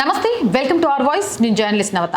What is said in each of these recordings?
నమస్తే welcome to our voice. నేను journalist Navata.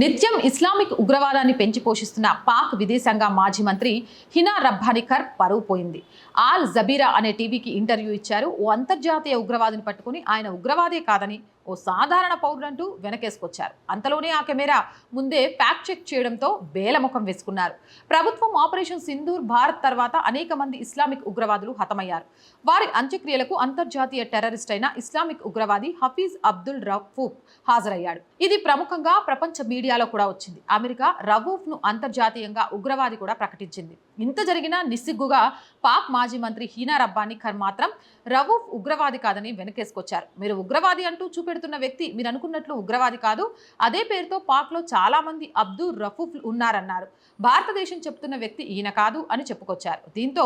నిత్యం ఇస్లామిక్ ఉగ్రవాదాన్ని పెంచి పోషిస్తున్న పాక్ విదేశాంగ మాజీ మంత్రి హినా రబ్బానికర్ పరువు పోయింది. ఆల్ జబీరా అనే టీవీకి ఇంటర్వ్యూ ఇచ్చారు. ఓ అంతర్జాతీయ ఉగ్రవాదిని పట్టుకుని ఆయన ఉగ్రవాదే కాదని ఓ సాధారణ పౌరులంటూ వెనకేసుకొచ్చారు. అంతలోనే ఆ కెమెరా ముందే ప్యాక్ చెక్ చేయడంతో బేలముఖం వేసుకున్నారు. ప్రభుత్వం ఆపరేషన్ సింధూర్ భారత్ తర్వాత అనేక మంది ఇస్లామిక్ ఉగ్రవాదులు హతమయ్యారు. వారి అంత్యక్రియలకు అంతర్జాతీయ టెర్రరిస్ట్ అయిన ఇస్లామిక్ ఉగ్రవాది హఫీజ్ అబ్దుల్ రఫూఫ్ హాజరయ్యాడు. ఇది ప్రముఖంగా ప్రపంచ మీడియాలో కూడా వచ్చింది. అమెరికా రవూఫ్ను అంతర్జాతీయంగా ఉగ్రవాది కూడా ప్రకటించింది. ఇంత జరిగినా నిస్సిగ్గుగా పాక్ మాజీ మంత్రి హీనా రబ్బానీ ఖర్ మాత్రం రవూఫ్ ఉగ్రవాది కాదని వెనకేసుకొచ్చారు. మీరు ఉగ్రవాది అంటూ పెడుతున్న వ్యక్తి మీరు అనుకున్నట్లు ఉగ్రవాది కాదు. అదే పేరుతో పాక్లో చాలా మంది అబ్దుల్ రఫూఫ్ ఉన్నారన్నారు. భారతదేశం చెప్తున్న వ్యక్తి ఈయన కాదు అని చెప్పుకొచ్చారు. దీంతో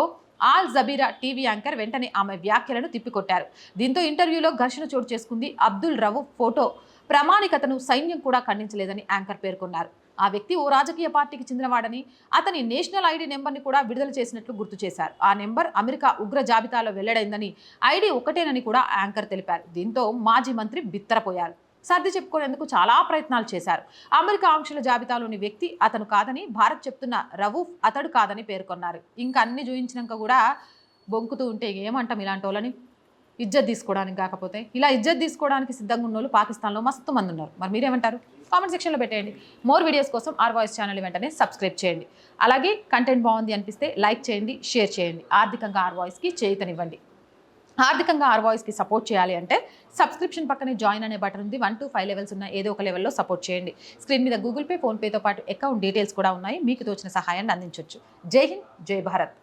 ఆల్ జబీరా టీవీ యాంకర్ వెంటనే ఆమె వ్యాఖ్యలను తిప్పికొట్టారు. దీంతో ఇంటర్వ్యూలో ఘర్షణ చోటు చేసుకుంది అబ్దుల్ రవూఫ్ ఫోటో. ప్రామాణికతను సైన్యం కూడా ఖండించలేదని యాంకర్ పేర్కొన్నారు. ఆ వ్యక్తి ఓ రాజకీయ పార్టీకి చెందినవాడని అతని నేషనల్ ఐడి నెంబర్ని కూడా విడుదల చేసినట్లు గుర్తు చేశారు. ఆ నెంబర్ అమెరికా ఉగ్ర జాబితాలో వెల్లడైందని ఐడి ఒకటేనని కూడా యాంకర్ తెలిపారు. దీంతో మాజీ మంత్రి బిత్తరపోయారు. సర్ది చెప్పుకునేందుకు చాలా ప్రయత్నాలు చేశారు. అమెరికా ఆంక్షల జాబితాలోని వ్యక్తి అతను కాదని భారత్ చెప్తున్న రవూఫ్ అతడు కాదని పేర్కొన్నారు. ఇంకా అన్ని చూయించినాక కూడా బొంకుతూ ఉంటే ఏమంటాం ఇలాంటి వాళ్ళని? ఇజ్జత్ తీసుకోవడానికి కాకపోతే ఇలా ఇజ్జత్ తీసుకోవడానికి సిద్ధంగా ఉన్న వాళ్ళు పాకిస్తాన్లో మస్తు మంది ఉన్నారు. మరి మీరేమంటారు? కామెంట్ సెక్షన్లో పెట్టేయండి. మోర్ వీడియోస్ కోసం ఆర్ వాయిస్ ఛానల్ వెంటనే సబ్స్క్రైబ్ చేయండి. అలాగే కంటెంట్ బాగుంది అనిపిస్తే లైక్ చేయండి షేర్ చేయండి. ఆర్థికంగా ఆర్ వాయిస్కి చేతనివ్వండి ఆర్థికంగా ఆర్ వాయిస్కి సపోర్ట్ చేయాలి అంటే సబ్స్క్రిప్షన్ పక్కనే జాయిన్ అనే బటన్ ఉంది. వన్ టు ఫైవ్ లెవెల్స్ ఉన్న ఏదో ఒక లెవెల్లో సపోర్ట్ చేయండి. స్క్రీన్ మీద గూగుల్ పే ఫోన్పేతో పాటు అకౌంట్ డీటెయిల్స్ కూడా ఉన్నాయి. మీకు తోచిన సహాయాన్ని అందించవచ్చు జై హింద్ జై భారత్.